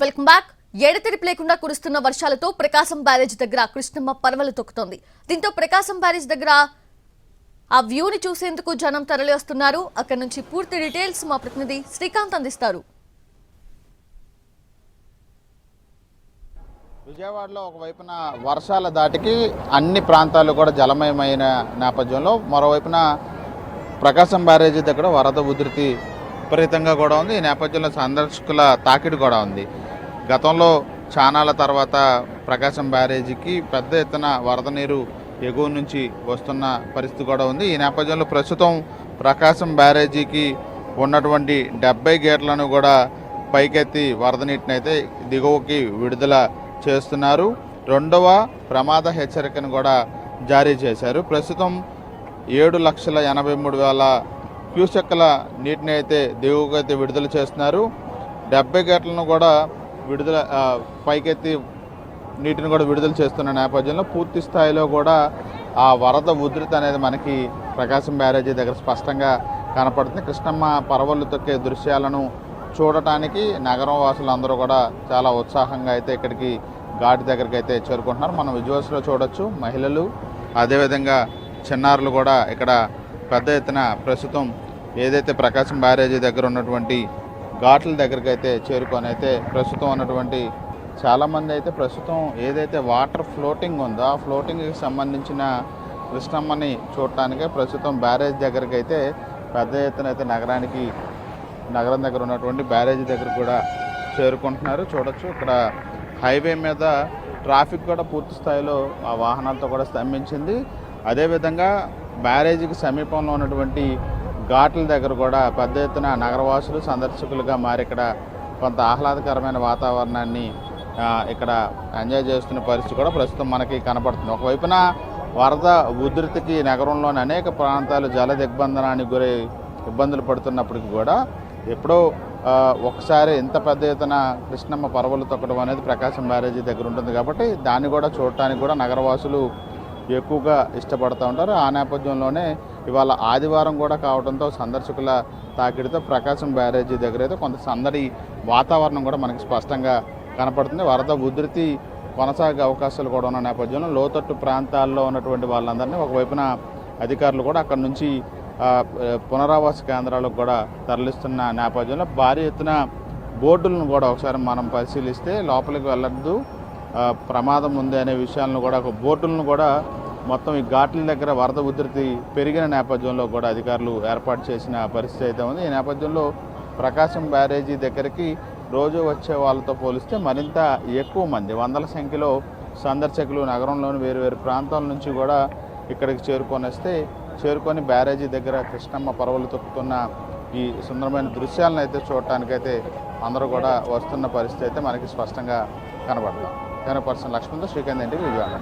Welcome back ఎడతెరిపి లేకుండా కురుస్తున్న వర్షాలతో ప్రకాశం బ్యారేజ్ దగ్గర కృష్ణమ్మ పరవలు తొక్కుతోంది. దీంతో ప్రకాశం బ్యారేజ్ దగ్గర ఆ వ్యూని చూసేందుకు జనం తరలి వస్తున్నారు అక్కడి నుంచి పూర్తి డీటెయిల్స్ మా ప్రతినిధి శ్రీకాంత్ అందిస్తారు. విజయవాడలో ఒకవైపున వర్షాల దాటికి అన్ని ప్రాంతాలు కూడా జలమయమైన నేపథ్యంలో మరోవైపున ప్రకాశం బ్యారేజీ దగ్గర వరద ఉధృతి విపరీతంగా కూడా ఉంది. ఈ నేపథ్యంలో సందర్శకుల తాకిడి కూడా ఉంది. గతంలో చానాల తర్వాత ప్రకాశం బ్యారేజీకి పెద్ద ఎత్తున వరద నీరు ఎగువ నుంచి వస్తున్న పరిస్థితి కూడా ఉంది. ఈ నేపథ్యంలో ప్రస్తుతం ప్రకాశం బ్యారేజీకి ఉన్నటువంటి డెబ్బై గేట్లను కూడా పైకెత్తి వరద నీటిని అయితే దిగువకి విడుదల చేస్తున్నారు. రెండవ ప్రమాద హెచ్చరికను కూడా జారీ చేశారు. ప్రస్తుతం ఏడు లక్షల ఎనభై మూడు వేల క్యూసెక్కల నీటిని అయితే దిగువకైతే అయితే విడుదల చేస్తున్నారు. డెబ్బై గేట్లను కూడా విడుదల పైకెత్తి నీటిని కూడా విడుదల చేస్తున్న నేపథ్యంలో పూర్తి స్థాయిలో కూడా ఆ వరద ఉధృతి అనేది మనకి ప్రకాశం బ్యారేజీ దగ్గర స్పష్టంగా కనపడుతుంది. కృష్ణమ్మ పరవళ్ళు తొక్కే దృశ్యాలను చూడటానికి నగరం వాసులు అందరూ కూడా చాలా ఉత్సాహంగా అయితే ఇక్కడికి ఘాటి దగ్గరికి అయితే చేరుకుంటున్నారు. మనం విజువల్స్లో చూడొచ్చు. మహిళలు అదేవిధంగా చిన్నారులు కూడా ఇక్కడ పెద్ద ఎత్తున ప్రస్తుతం ఏదైతే ప్రకాశం బ్యారేజీ దగ్గర ఉన్నటువంటి ఘాట్ల దగ్గరికి అయితే చేరుకొని అయితే ప్రస్తుతం ఉన్నటువంటి చాలామంది అయితే ప్రస్తుతం ఏదైతే వాటర్ ఫ్లోటింగ్ ఉందో ఆ ఫ్లోటింగ్కి సంబంధించిన కృష్ణమ్మని చూడటానికే ప్రస్తుతం బ్యారేజ్ దగ్గరికి అయితే పెద్ద ఎత్తున అయితే నగరానికి నగరం దగ్గర ఉన్నటువంటి బ్యారేజ్ దగ్గర కూడా చేరుకుంటున్నారు. చూడొచ్చు ఇక్కడ హైవే మీద ట్రాఫిక్ కూడా పూర్తి స్థాయిలో ఆ వాహనాలతో కూడా స్తంభించింది. అదేవిధంగా బ్యారేజీకి సమీపంలో ఉన్నటువంటి ఘాట్ల దగ్గర కూడా పెద్ద ఎత్తున నగరవాసులు సందర్శకులుగా మారి ఇక్కడ కొంత ఆహ్లాదకరమైన వాతావరణాన్ని ఇక్కడ ఎంజాయ్ చేస్తున్న పరిస్థితి కూడా ప్రస్తుతం మనకి కనపడుతుంది. ఒకవైపున వరద ఉధృతికి నగరంలోని అనేక ప్రాంతాలు జల దిగ్బంధనానికి గురై ఇబ్బందులు పడుతున్నప్పటికీ కూడా ఎప్పుడో ఒకసారి ఇంత పెద్ద ఎత్తున కృష్ణమ్మ పరవలు తొక్కడం అనేది ప్రకాశం బ్యారేజీ దగ్గర ఉంటుంది కాబట్టి దాన్ని కూడా చూడటానికి కూడా నగరవాసులు ఎక్కువగా ఇష్టపడుతూ ఉంటారు. ఆ నేపథ్యంలోనే ఇవాళ ఆదివారం కూడా కావడంతో సందర్శకుల తాకిడితో ప్రకాశం బ్యారేజీ దగ్గర అయితే కొంత సందడి వాతావరణం కూడా మనకి స్పష్టంగా కనపడుతుంది. వరద ఉధృతి కొనసాగే అవకాశాలు కూడా ఉన్న నేపథ్యంలో లోతట్టు ప్రాంతాల్లో ఉన్నటువంటి వాళ్ళందరినీ ఒకవైపున అధికారులు కూడా అక్కడ నుంచి పునరావాస కేంద్రాలకు కూడా తరలిస్తున్న నేపథ్యంలో భారీ ఎత్తున బోర్డులను కూడా ఒకసారి మనం పరిశీలిస్తే లోపలికి వెళ్ళద్దు. ప్రమాదం ఉంది అనే విషయాలను కూడా ఒక బోర్డులను కూడా మొత్తం ఈ ఘాట్ల దగ్గర వరద ఉధృతి పెరిగిన నేపథ్యంలో కూడా అధికారులు ఏర్పాటు చేసిన పరిస్థితి అయితే ఉంది. ఈ నేపథ్యంలో ప్రకాశం బ్యారేజీ దగ్గరికి రోజు వచ్చే వాళ్ళతో పోలిస్తే మరింత ఎక్కువ మంది వందల సంఖ్యలో సందర్శకులు నగరంలోని వేరు వేరు ప్రాంతాల నుంచి కూడా ఇక్కడికి చేరుకొని వస్తే చేరుకొని బ్యారేజీ దగ్గర కృష్ణమ్మ పరవలు తొక్కుతున్న ఈ సుందరమైన దృశ్యాలను అయితే చూడటానికైతే అందరూ కూడా వస్తున్న పరిస్థితి అయితే మనకి స్పష్టంగా కనబడతాం. కెమెరా పర్సన్ లక్ష్మణ్తో శ్రీకాంత్ ఇంటికి విజయవాడ.